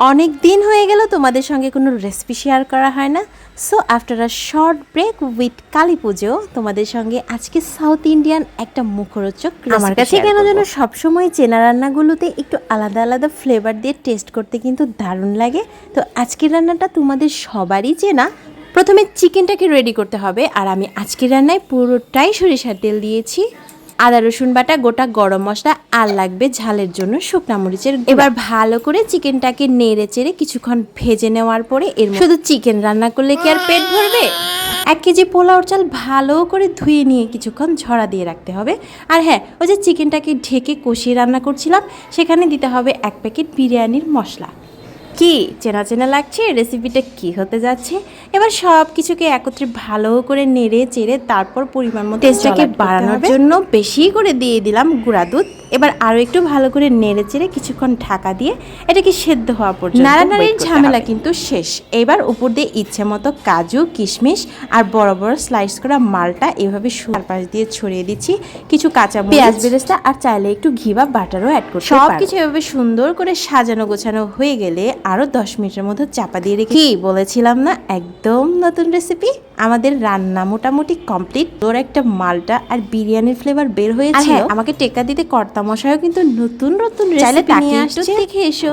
অনেক দিন হয়ে গেল তোমাদের সঙ্গে কোনো রেসিপি শেয়ার করা হয় না। So after a short break with Kali Puja তোমাদের সঙ্গে আজকে সাউথ ইন্ডিয়ান একটা মুখরোচক আমার কাছে কেন যেন সবসময় চেনা রান্নাগুলোতে একটু আলাদা আলাদা ফ্লেভার দিয়ে টেস্ট করতে কিন্তু দারুণ লাগে। তো আজকের রান্নাটা তোমাদের সবারই চেনা। প্রথমে চিকেনটাকে রেডি করতে হবে আর আমি আজকের রান্নায় পুরোটাই সরিষার তেল দিয়েছি। আদা, রসুন বাটা, গোটা গরম মশলা, আর লাগবে ঝালের জন্য শুকনা মরিচের এবার ভালো করে চিকেনটাকে নেড়ে চেড়ে কিছুক্ষণ ভেজে নেওয়ার পরে এর শুধু চিকেন রান্না করলে কি আর পেট ভরবে? এক কেজি পোলাওর চাল ভালো করে ধুয়ে নিয়ে কিছুক্ষণ ঝরা দিয়ে রাখতে হবে। আর হ্যাঁ ওই যে চিকেনটাকে ঢেকে কষিয়ে রান্না করছিলাম, সেখানে দিতে হবে এক প্যাকেট বিরিয়ানির মশলা। কি চেনা চেনা লাগছে? রেসিপিটা কি হতে যাচ্ছে? এবার সব কিছুকে একত্রে ভালো করে নেড়ে চেড়ে তারপর পরিমাণ মতো টেস্টটাকে বাড়ানোর জন্য বেশি করে দিয়ে দিলাম গুঁড়া দুধ। এবার আরও একটু ভালো করে নেড়ে চেড়ে কিছুক্ষণ ঢাকা দিয়ে এটাকে সেদ্ধ হওয়া পর্যন্ত নাড়ানাড়ির ঝামেলা কিন্তু শেষ। এবার উপর দিয়ে ইচ্ছে মতো কাজু কিশমিশ আর বড় বড় স্লাইস করা মালটা এভাবে চারপাশ দিয়ে ছড়িয়ে দিচ্ছি। কিছু কাঁচা পেঁয়াজ বেরেস্তা আর চাইলে একটু ঘি বা বাটারও অ্যাড করতে সব কিছু এভাবে সুন্দর করে সাজানো গোছানো হয়ে গেলে আরও দশ মিনিটের মধ্যে চাপা দিয়ে রেখে কি বলেছিলাম না? একদম নতুন রেসিপি আমাদের রান্না মোটামুটি কমপ্লিট তোর একটা মালটা আর বিরিয়ানির ফ্লেভার বের হয়েছে আমাকে টেকা দিতে কর্তা মশাইও কিন্তু নতুন নতুন রেসিপি নিয়ে আসছে। দেখে এসো।